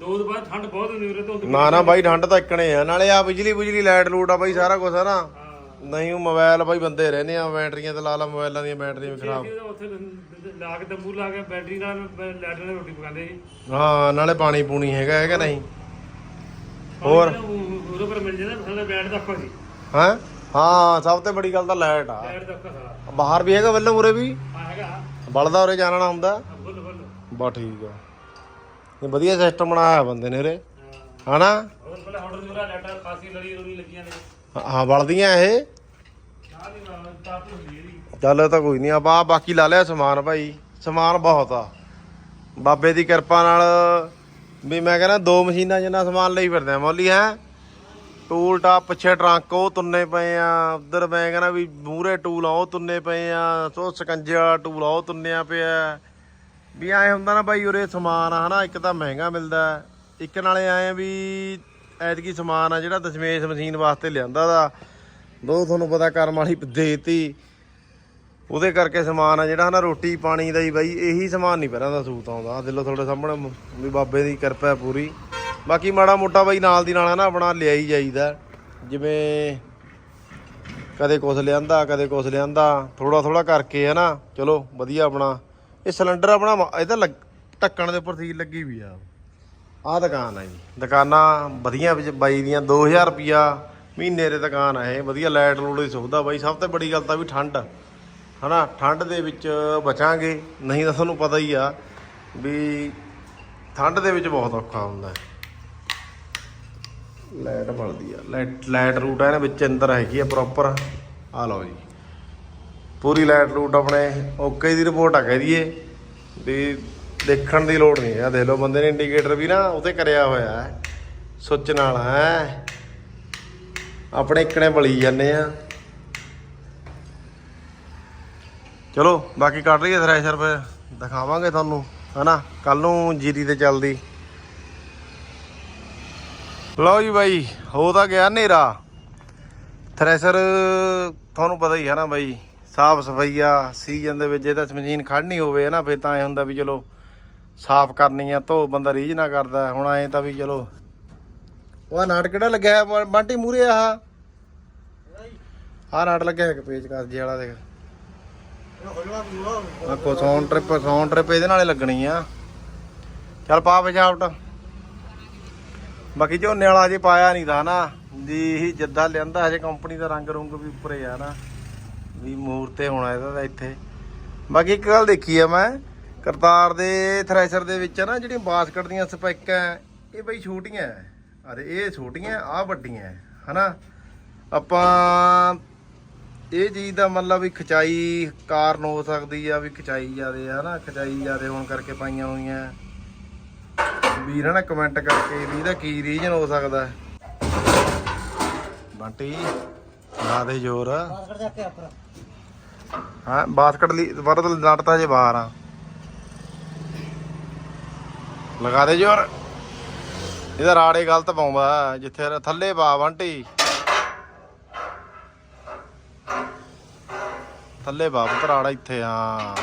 ਦੋ ਬਾਅਦ ਠੰਡ ਬਹੁਤ ਹੁੰਦੀ ਉਰੇ ਤੋਂ ਨਾ ਨਾ ਬਾਈ ਠੰਡ ਤਾਂ ਇੱਕਣੇ ਆ। ਨਾਲੇ ਆ ਬਿਜਲੀ ਬੁਜਲੀ ਲਾਈਟ ਲੂਟ ਆ ਬਾਈ ਸਾਰਾ ਕੁਝ ਹੈ ਨਾ। ਹਾਂ ਨਹੀਂ ਉਹ ਮੋਬਾਈਲ ਬਾਈ ਬੰਦੇ ਰਹਿੰਦੇ ਆ ਬੈਟਰੀਆਂ ਤੇ ਲਾ ਲਾ ਮੋਬਾਈਲਾਂ ਦੀਆਂ ਬੈਟਰੀਆਂ ਵੀ ਖਰਾਬ। ਅਸੀਂ ਉੱਥੇ ਲਾ ਕੇ ਤੰਬੂ ਲਾ ਕੇ ਬੈਟਰੀ ਨਾਲ ਲੈਟਰ ਨਾਲ ਰੋਟੀ ਪਕਾਉਂਦੇ ਸੀ। ਹਾਂ ਨਾਲੇ ਪਾਣੀ ਪੂਣੀ ਹੈਗਾ ਹੈਗਾ ਨਹੀਂ? ਹੋਰ? ਉਹਦੇ ਪਰ ਮਿਲ ਜਾਂਦਾ ਸਾਡਾ ਬੈਟ ਦਾ ਅੱਖਾਂ ਸੀ। ਹਾਂ? ਹਾਂ ਸਭ ਤੋਂ ਬੜੀ ਗੱਲ ਤਾਂ ਲਾਈਟ ਆ। ਬੈਟ ਦਾ ਅੱਖਾਂ ਸਾਰਾ। ਬਾਹਰ ਵੀ ਹੈਗਾ ਵੱਲੋਂ ਉਰੇ ਵੀ? ਹੈਗਾ। ਬਲਦਾ ਉਰੇ ਜਾਣਾ ਹੁੰਦਾ? ਫੁੱਲ ਬਾ ਠੀਕ ਆ। ਇਹ ਵਧੀਆ ਸਿਸਟਮ ਬਣਾਇਆ ਬੰਦੇ ਨੇ ਉਰੇ। ਹਨਾ? ਹੋਰ ਪਹਿਲਾਂ ਹਾਰਡਰ ਜੋਰਾ ਲੈਟਰ ਖਾਸੀ ਲੜੀ ਰੋੜੀ ਲੱਗੀਆਂ ਨੇ। ਹਾਂ, ਵਲਦੀਆਂ ਇਹ। ਚੱਲ ਇਹ ਤਾਂ ਕੋਈ ਨਹੀਂ, ਆਪਾਂ ਆਹ ਬਾਕੀ ਲਾ ਲਿਆ ਸਮਾਨ ਭਾਈ। ਸਮਾਨ ਬਹੁਤ ਆ। ਬਾਬੇ ਦੀ ਕਿਰਪਾ ਨਾਲ ਵੀ ਮੈਂ ਕਹਿੰਦਾ ਦੋ ਮਸ਼ੀਨਾਂ ਜਿੰਨਾ ਸਮਾਨ ਲਈ ਫਿਰਦੇ ਆ। ਮੌਲੀ ਹੈ, ਟੂਲ ਟਾਪ, ਪਿੱਛੇ ਟਰੰਕ, ਉਹ ਤੁੰਨੇ ਪਏ ਆ। ਉਧਰ ਮੈਂ ਕਹਿੰਦਾ ਵੀ ਮੂਰੇ ਟੂਲ ਆ, ਉਹ ਤੁੰਨੇ ਪਏ ਆ। ਸੋ ਸਕੰਜੇ ਵਾਲਾ ਟੂਲ ਆ, ਉਹ ਤੁੰਨਿਆ ਪਿਆ। ਵੀ ਐ ਹੁੰਦਾ ਨਾ ਬਾਈ ਉਰੇ ਸਮਾਨ ਆ, ਹਨਾ, ਇੱਕ ਤਾਂ ਮਹਿੰਗਾ ਮਿਲਦਾ। ਇੱਕ ਨਾਲੇ ਆਏ ਆ ਵੀ ਐਤਕੀ ਸਮਾਨ ਆ ਜਿਹੜਾ ਦਸ਼ਮੇਸ਼ ਮਸ਼ੀਨ ਵਾਸਤੇ ਲਿਆਂਦਾ ਦਾ ਦੋ ਤੁਹਾਨੂੰ ਪਤਾ ਕਰਮ ਵਾਲੀ ਦੇਤੀ। ਉਹਦੇ ਕਰਕੇ ਸਮਾਨ ਆ ਜਿਹੜਾ ਨਾ ਰੋਟੀ ਪਾਣੀ ਦਾ ਹੀ ਬਾਈ, ਇਹੀ ਸਮਾਨ ਨਹੀਂ ਪਹਿਲਾਂ ਦਾ ਸੂਤ ਆਉਂਦਾ। ਆਹ ਦਿਲੋਂ ਤੁਹਾਡੇ ਸਾਹਮਣੇ ਵੀ ਬਾਬੇ ਦੀ ਕਿਰਪਾ ਪੂਰੀ। ਬਾਕੀ ਮਾੜਾ ਮੋਟਾ ਬਾਈ ਨਾਲ ਦੀ ਨਾਲ ਹੈ ਨਾ ਆਪਣਾ ਲਿਆਈ ਜਾਈਦਾ। ਜਿਵੇਂ ਕਦੇ ਕੁਛ ਲਿਆਂਦਾ, ਕਦੇ ਕੁਛ ਲਿਆਂਦਾ। ਥੋੜਾ ਥੋੜਾ ਕਰਕੇ ਹੈ ਨਾ ਚਲੋ, ਵਧੀਆ ਆਪਣਾ। ਇਹ ਸਿਲੰਡਰ ਆਪਣਾ ਇਹਦਾ ਲੱਗ- ਢੱਕਣ ਦੇ ਉੱਪਰ ਸੀਲ ਲੱਗੀ ਵੀ ਆ। ਆਹ ਦੁਕਾਨ ਆ ਜੀ। ਦੁਕਾਨਾਂ ਵਧੀਆ ਵਿੱਚ ਬਾਈ ਦੀਆਂ 2000 ਰੁਪਿਆ ਮਹੀਨੇ ਦੇ ਦੁਕਾਨ ਆ ਇਹ। ਵਧੀਆ ਲਾਈਟ ਲੂਟ ਦੀ ਸੁਵਿਧਾ ਬਾਈ। ਸਭ ਤੋਂ ਵੱਡੀ ਗੱਲ ਤਾਂ ਵੀ ਠੰਡ। ਹਨਾ, ਠੰਡ ਦੇ ਵਿੱਚ ਬਚਾਂਗੇ। ਨਹੀਂ ਤਾਂ ਤੁਹਾਨੂੰ ਪਤਾ ਹੀ ਆ ਵੀ ਠੰਡ ਦੇ ਵਿੱਚ ਬਹੁਤ ਔਖਾ ਹੁੰਦਾ ਲਾਈਟ ਬਲਦੀ ਆ। ਲਾਈਟ ਲਾਈਟ ਰੂਟ ਹੈ ਨਾ ਵਿੱਚ ਅੰਦਰ ਹੈਗੀ ਆ ਪ੍ਰੋਪਰ ਆ ਲਓ ਜੀ। ਪੂਰੀ ਲਾਈਟ ਰੂਟ ਆਪਣੇ ਓਕੇ ਦੀ ਰਿਪੋਰਟ ਆ ਕਹਿ ਦਈਏ। ਵੀ ਦੇਖਣ ਦੀ ਲੋੜ ਨਹੀਂ ਆ ਦੇਖ ਲਓ, ਬੰਦੇ ਨੇ ਇੰਡੀਕੇਟਰ ਵੀ ਨਾ ਉਤੇ ਕਰਿਆ ਹੋਇਆ ਹੈ। ਸੁੱਚ ਨਾਲ, ਹੈ। ਆਪਣੇ ਇੱਕਣੇ ਬਲੀ ਜਾਂਦੇ ਆ। ਚਲੋ, ਬਾਕੀ ਕੱਢ ਲਈਏ ਥ੍ਰੈਸ਼ਰ ਫਿਰ ਦਿਖਾਵਾਂਗੇ ਤੁਹਾਨੂੰ, ਹਨਾ? ਕੱਲ ਨੂੰ ਜੀਰੀ ਤੇ ਚੱਲਦੀ। ਲਓ ਜੀ ਬਾਈ, ਹੋ ਤਾਂ ਗਿਆ ਹਨੇਰਾ। ਥ੍ਰੈਸ਼ਰ ਤੁਹਾਨੂੰ ਪਤਾ ਹੀ ਹੈ ਨਾ ਬਾਈ, ਸਾਫ਼ ਸਫਾਈਆ ਸੀਜ਼ਨ ਦੇ ਵਿੱਚ ਜੇ ਤਾਂ ਮਸ਼ੀਨ ਖੜਨੀ ਹੋਵੇ ਨਾ ਫਿਰ ਤਾਂ ਇਹ ਹੁੰਦਾ ਵੀ ਚਲੋ ਸਾਫ਼ ਕਰਨੀ ਆ, ਧੋ, ਬੰਦਾ ਰੀਝ ਨਾ ਕਰਦਾ। ਹੁਣ ਐ ਤਾਂ ਵੀ ਚਲੋ। ਉਹ ਨਾਟ ਕਿਹੜਾ ਲੱਗਿਆ ਹੈ ਬਾਂਟੀ ਮੂਰੇ ਆਹ। ਆਹ ਨਾਟ ਲੱਗਿਆ ਇੱਕ ਪੇਜ ਕਾਸ ਜੇ ਵਾਲਾ ਦੇਖ। ਆ ਕੋ ਸਾਊਂਡ ਟ੍ਰਿਪ ਸਾਊਂਡ ਟ੍ਰਿਪ ਇਹਦੇ ਨਾਲੇ ਲੱਗਣੀ ਆ। ਚੱਲ ਪਾ ਪਜਾਵਟ ਬਾਕੀ ਝੋਨੇ ਵਾਲਾ ਅਜੇ ਪਾਇਆ ਨਹੀਂ ਦਾ ਨਾ। ਜੀ ਇਹ ਜਿੱਦਾਂ ਲਿਆਂਦਾ, ਹਜੇ ਕੰਪਨੀ ਦਾ ਰੰਗ ਰੁੰਗ ਵੀ ਉੱਪਰੇ ਆ ਨਾ। ਵੀ ਮੂਰਤੇ ਹੋਣਾ ਇਹਦਾ ਤਾਂ ਇੱਥੇ। ਬਾਕੀ ਇੱਕ ਗੱਲ ਦੇਖੀ ਆ ਮੈਂ। ਕਰਤਾਰ ਦੇ ਥ੍ਰੈਸ਼ਰ ਦੇ ਵਿੱਚ ਨਾ ਜਿਹੜੀਆਂ ਬਾਸਕਟ ਦੀਆਂ ਸਪੈਕਾਂ ਇਹ ਬਈ ਛੋਟੀਆਂ। ਅਰੇ ਇਹ ਛੋਟੀਆਂ ਆ ਵੱਡੀਆਂ ਹਨਾ? ਆਪਾਂ ਇਹ ਚੀਜ਼ ਦਾ ਮਤਲਬ ਵੀ ਖਚਾਈ ਕਾਰਨ ਹੋ ਸਕਦੀ ਆ ਵੀ ਖਚਾਈ ਜ਼ਿਆਦੇ ਆ ਨਾ ਖਚਾਈ ਜ਼ਿਆਦੇ ਹੋਣ ਕਰਕੇ ਪਾਈਆਂ ਹੋਈਆਂ ਵੀਰ ਨਾ ਕਮੈਂਟ ਕਰਕੇ ਵੀ ਇਹਦਾ ਕੀ ਰੀਜਨ ਹੋ ਸਕਦਾ ਹੈ। ਬੰਟੀ ਲਾ ਦੇ ਜ਼ੋਰ। ਬਾਸ ਕਰ ਜਾ ਕੇ ਆਪਰ ਹਾਂ ਬਾਸਕਟ ਲਈ ਵਰਦ ਨਟ ਤਾਂ ਜੇ ਬਾਹਰ ਆ। ਲਗਾ ਦੇ ਜ਼ੋਰ। ਇਹਦਾ ਰਾੜੇ ਗਲਤ ਪਾਉਂਦਾ ਜਿੱਥੇ ਥੱਲੇ ਪਾ ਬੰਟੀ। ਥੱਲੇ ਪਾ ਪੁੱਤ ਰਾੜਾ ਇੱਥੇ ਆ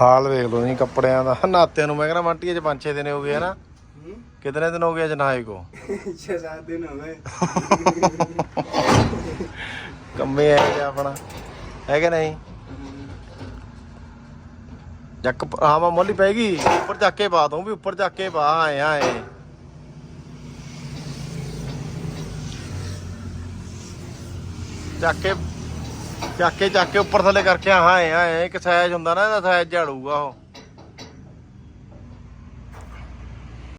ਹਾਲ ਵੇਖ ਲਓ ਜੀ ਕੱਪੜਿਆਂ ਦਾ। ਨਾਤਿਆਂ ਨੂੰ ਮੈਂ ਕਹਿੰਦਾ ਬੰਟੀ ਅੱਜ 5-6 ਦਿਨ ਹੋ ਗਏ ਹਨਾ ਕਿਤਨੇ ਦਿਨ ਹੋ ਗਏ ਅੱਜ ਨਹਾਏ ਕੋ? 6-7 ਦਿਨ ਹੋ ਗਏ। ਕੰਮੇ ਆ ਗਿਆ ਆਪਣਾ। ਹੈ ਕਿ ਨਹੀਂ? ਜੱਕ ਹਾਂ, ਮਾ ਮੋਲੀ ਪੈ ਗਈ। ਉੱਪਰ ਚੱਕ ਕੇ ਪਾ ਦੂੰ ਵੀ, ਉੱਪਰ ਚੱਕ ਕੇ ਪਾ, ਆਏ ਆਏ। ਚੱਕ ਕੇ ਚੱਕ ਕੇ ਚੱਕ ਕੇ ਉੱਪਰ ਥੱਲੇ ਕਰਕੇ ਹਾਂ ਆਏ ਆਏ। ਇੱਕ ਸਾਈਜ਼ ਹੁੰਦਾ ਨਾ, ਇਹਦਾ ਸਾਈਜ਼ ਝਾੜੂਗਾ ਉਹ।